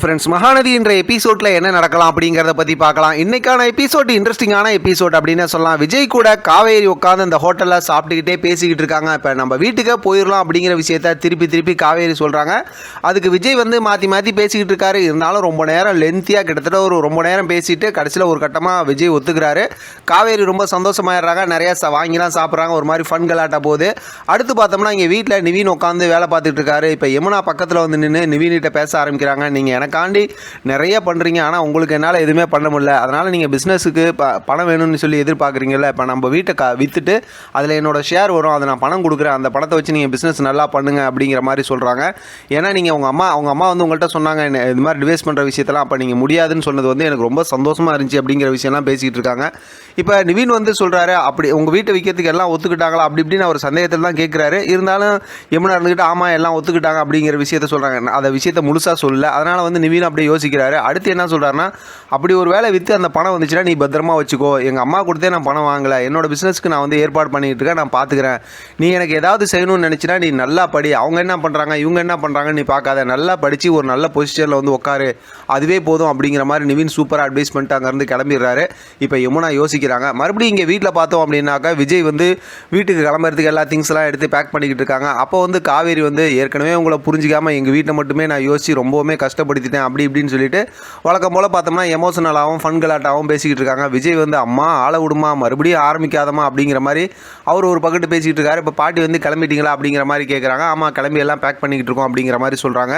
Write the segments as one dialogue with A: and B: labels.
A: Friends Mahanadi என்ற எபிசோட்ல என்ன நடக்கலாம் அப்படிங்கிறத பத்தி பார்க்கலாம். இன்னைக்கான எபிசோட் இன்ட்ரெஸ்டிங்கான எபிசோட் அப்படின்னு சொல்லலாம். விஜய் கூட காவேரி உட்காந்து அந்த ஹோட்டலில் சாப்பிட்டுக்கிட்டே பேசிக்கிட்டு இருக்காங்க. இப்போ நம்ம வீட்டுக்கே போயிடலாம் அப்படிங்கிற விஷயத்த திருப்பி திருப்பி காவேரி சொல்றாங்க. அதுக்கு விஜய் வந்து மாற்றி மாற்றி பேசிக்கிட்டு இருக்காரு. இருந்தாலும் ரொம்ப நேரம் லென்த்தியாக கிட்டத்தட்ட ஒரு ரொம்ப நேரம் பேசிட்டு கடைசியில் ஒரு கட்டமாக விஜய் ஒத்துக்கிறாரு. காவேரி ரொம்ப சந்தோஷமாயிடுறாங்க. நிறையா ச வாங்கிலாம் சாப்பிட்றாங்க. ஒரு மாதிரி ஃபன் கலாட்ட போகுது. அடுத்து பார்த்தோம்னா இங்கே வீட்டில் நிவின் உட்காந்து வேலை பார்த்துட்டு இருக்காரு. இப்போ யமுனா பக்கத்தில் வந்து நின்று நிவீன்கிட்ட பேச ஆரம்பிக்கிறாங்க. நீங்கள் எனக்காண்டி நிறைய பண்ணுறீங்க ஆனால் உங்களுக்கு என்னால் எதுவுமே பண்ண முடியல. அதனால் நீங்கள் பிஸ்னஸுக்கு ப பணம் வேணும்னு சொல்லி எதிர்பார்க்குறீங்கல்ல இப்போ நம்ம வீட்டை க விற்றுட்டு அதில் என்னோட ஷேர் வரும். அதை நான் பணம் கொடுக்குறேன். அந்த பணத்தை வச்சு நீங்கள் பிஸ்னஸ் நல்லா பண்ணுங்க அப்படிங்கிற மாதிரி சொல்கிறாங்க ஏன்னா நீங்கள் உங்கள் அம்மா அவங்க அம்மா வந்து உங்கள்கிட்ட சொன்னாங்க என்ன இது மாதிரி டிவைஸ் பண்ணுற விஷயத்தெல்லாம் அப்போ நீங்கள் முடியாதுன்னு சொன்னது வந்து எனக்கு ரொம்ப சந்தோஷமாக இருந்துச்சு அப்படிங்கிற விஷயம்லாம் பேசிக்கிட்டு இருக்காங்க. இப்போ நிவின் வந்து சொல்கிறாரு அப்படி உங்கள் வீட்டை விற்கிறதுக்கு எல்லாம் ஒத்துக்கிட்டாங்களா? அப்படி இப்படின்னு அவர் சந்தேகத்தில் தான் கேட்குறாரு இருந்தாலும் யமுனா இருந்துக்கிட்டு ஆமாம் எல்லாம் ஒத்துக்கிட்டாங்க அப்படிங்கிற விஷயத்த சொல்கிறாங்க அந்த விஷயத்த முழுசாக சொல்லல. அதனால் வந்து நிவின் அப்படியே யோசிக்கிறாரு. அடுத்து என்ன சொல்கிறாருன்னா அப்படி ஒரு வேலை விற்று அந்த பணம் வந்துச்சுன்னா நீ பத்திரமா வச்சுக்கோ. எங்கள் அம்மா கொடுத்தே நான் பணம் வாங்கலை. என்னோட பிஸ்னஸ்க்கு நான் வந்து ஏற்பாடு பண்ணிகிட்டு இருக்கேன் நான் பார்த்துக்கிறேன் நீ எனக்கு ஏதாவது செய்யணும்னு நினச்சினா நீ நல்லா படி. அவங்க என்ன பண்ணுறாங்க இவங்க என்ன பண்ணுறாங்கன்னு நீ பார்க்காத நல்லா படித்து ஒரு நல்ல பொசிஷனில் வந்து உட்காரு அதுவே போதும் அப்படிங்கிற மாதிரி நிவின் சூப்பராக அட்வைஸ் பண்ணிட்டு அங்கேருந்து கிளம்பிடுறாரு. இப்போ யமுனா யோசிக்கிறாங்க. மறுபடியும் இங்கே வீட்டில் பார்த்தோம் அப்படின்னாக்கா விஜய் வந்து வீட்டுக்கு கிளம்புறதுக்கு எல்லா திங்ஸ்லாம் எடுத்து பேக் பண்ணிக்கிட்டு இருக்காங்க. அப்போ வந்து காவேரி வந்து ஏற்கனவே உங்களை புரிஞ்சிக்காமல் எங்கள் வீட்டை மட்டுமே நான் யோசிச்சு ரொம்பவுமே கஷ்டப்படுத்தி வச்சுட்டேன் அப்படி இப்படின்னு சொல்லிட்டு வழக்கம் போல் பார்த்தோம்னா எமோஷனலாகவும் ஃபன் கலாட்டாகவும் பேசிக்கிட்டு இருக்காங்க. விஜய் வந்து அம்மா ஆளை விடுமா? மறுபடியும் ஆரம்பிக்காதமா அப்படிங்கிற மாதிரி அவர் ஒரு பக்கத்து பேசிக்கிட்டு இருக்காரு. இப்போ பாட்டி வந்து கிளம்பிட்டீங்களா? அப்படிங்கிற மாதிரி கேட்குறாங்க ஆமாம் கிளம்பி எல்லாம் பேக் பண்ணிக்கிட்டு இருக்கோம் அப்படிங்கிற மாதிரி சொல்கிறாங்க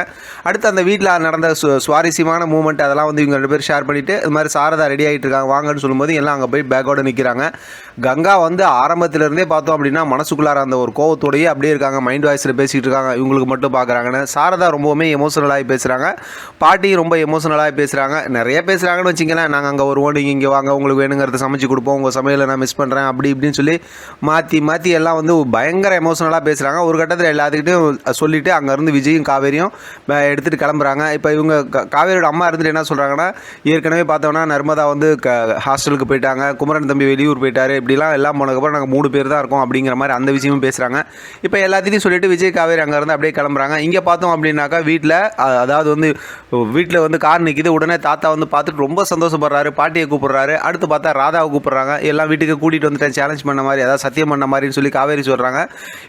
A: அடுத்து அந்த வீட்டில் நடந்த சு சுவாரஸ்யமான மூமெண்ட் அதெல்லாம் வந்து இவங்க ரெண்டு பேர் ஷேர் பண்ணிவிட்டு இது மாதிரி சாரதா ரெடி ஆகிட்டு இருக்காங்க. வாங்கன்னு சொல்லும்போது எல்லாம் அங்கே போய் பேக்கோட நிற்கிறாங்க கங்கா வந்து ஆரம்பத்திலேருந்தே பார்த்தோம் அப்படின்னா மனசுக்குள்ளார அந்த ஒரு கோவத்தோடையே அப்படியே இருக்காங்க. மைண்ட் வாய்ஸில் பேசிக்கிட்டு இருக்காங்க. இவங்களுக்கு மட்டும் பார்க்குறாங்கன்னு சாரதா ரொம்பவுமே எமோஷனலாகி பேசுகிறாங்க பாட்டி ரொம்ப எமோஷனலாக பேசுகிறாங்க நிறைய பேசுகிறாங்கன்னு வச்சிங்களேன் நாங்கள் அங்கே வருவோம் நீங்கள் இங்கே வாங்க உங்களுக்கு வேணுங்கிறத சமைச்சு கொடுப்போம். உங்கள் சமையலை நான் மிஸ் பண்ணுறேன் அப்படி இப்படின்னு சொல்லி மாற்றி மாற்றி எல்லாம் வந்து பயங்கர எமோஷனலாக பேசுகிறாங்க ஒரு கட்டத்தில் எல்லாத்துக்கிட்டையும் சொல்லிவிட்டு அங்கேருந்து விஜயும் காவேரியும் எடுத்துகிட்டு கிளம்புறாங்க. இப்போ இவங்க காவேரியோட அம்மா இருந்துட்டு என்ன சொல்கிறாங்கன்னா ஏற்கனவே பார்த்தோம்னா நர்மதா வந்து க ஹாஸ்டலுக்கு போயிட்டாங்க. குமரன் தம்பி வெளியூர் போயிட்டாரு. இப்படிலாம் எல்லாம் போனதுக்கப்புறம் நாங்கள் மூணு பேர் தான் இருக்கோம் அப்படிங்கிற மாதிரி அந்த விஷயமும் பேசுகிறாங்க இப்போ எல்லாத்தையும் சொல்லிட்டு விஜய் காவேரி அங்கேருந்து அப்படியே கிளம்புறாங்க. இங்கே பார்த்தோம் அப்படின்னாக்கா வீட்டில் அதாவது வந்து வீட்டில் வந்து கார் நிற்கிது உடனே தாத்தா வந்து பார்த்துட்டு ரொம்ப சந்தோஷப்படுறாரு பாட்டியை கூப்பிட்றாரு. அடுத்து பார்த்தா ராதாவை கூப்பிட்றாங்க. எல்லாம் வீட்டுக்கு கூட்டிகிட்டு வந்துட்டேன் சேலஞ்ச் பண்ண மாதிரி அதாவது சத்தியம் பண்ண மாதிரின்னு சொல்லி காவேரி சொல்கிறாங்க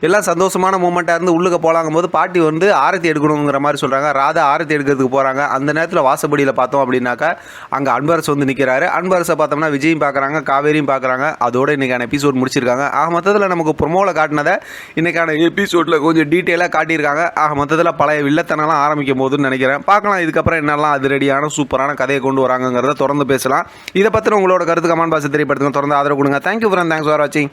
A: எல்லாம் சந்தோஷமான மூமெண்ட்டாக இருந்து உள்ளுக்கு போலாங்கும் போது பாட்டி வந்து ஆரத்தி எடுக்கணுங்கிற மாதிரி சொல்கிறாங்க ராதா ஆரத்தி எடுக்கிறதுக்கு போகிறாங்க அந்த நேரத்தில் வாசப்படியில் பார்த்தோம் அப்படின்னாக்கா அங்கே அன்பரசு வந்து நிற்கிறாரு அன்பரசை பார்த்தோம்னா விஜயும் பார்க்குறாங்க காவேரியும் பார்க்குறாங்க. அதோட இன்றைக்கான எபிசோட் முடிச்சிருக்காங்க. ஆக மொத்தத்தில் நமக்கு ப்ரொமோவில் காட்டினதை இன்றைக்கான எபிசோடில் கொஞ்சம் டீட்டெயிலாக காட்டியிருக்காங்க. ஆக மொத்தத்தில் பழைய வில்லத்தனம்லாம் ஆரம்பிக்கும் போதுன்னு நினைக்கிறேன். பார்க்கலாம் இது இதுக்கப்புறம் என்னெல்லாம் அதிரடியான சூப்பரான கதையை கொண்டு வராங்கங்கிறத தொடர்ந்து பேசலாம். இதை பற்றின உங்களோட கருத்து கமெண்ட் பாக்ஸ் தெரியப்படுத்துங்க. தொடர்ந்து ஆதரவு கொடுங்க. தேங்க்யூ ஃப்ரெண்ட் தேங்க்ஸ் ஃபார் வாட்சிங்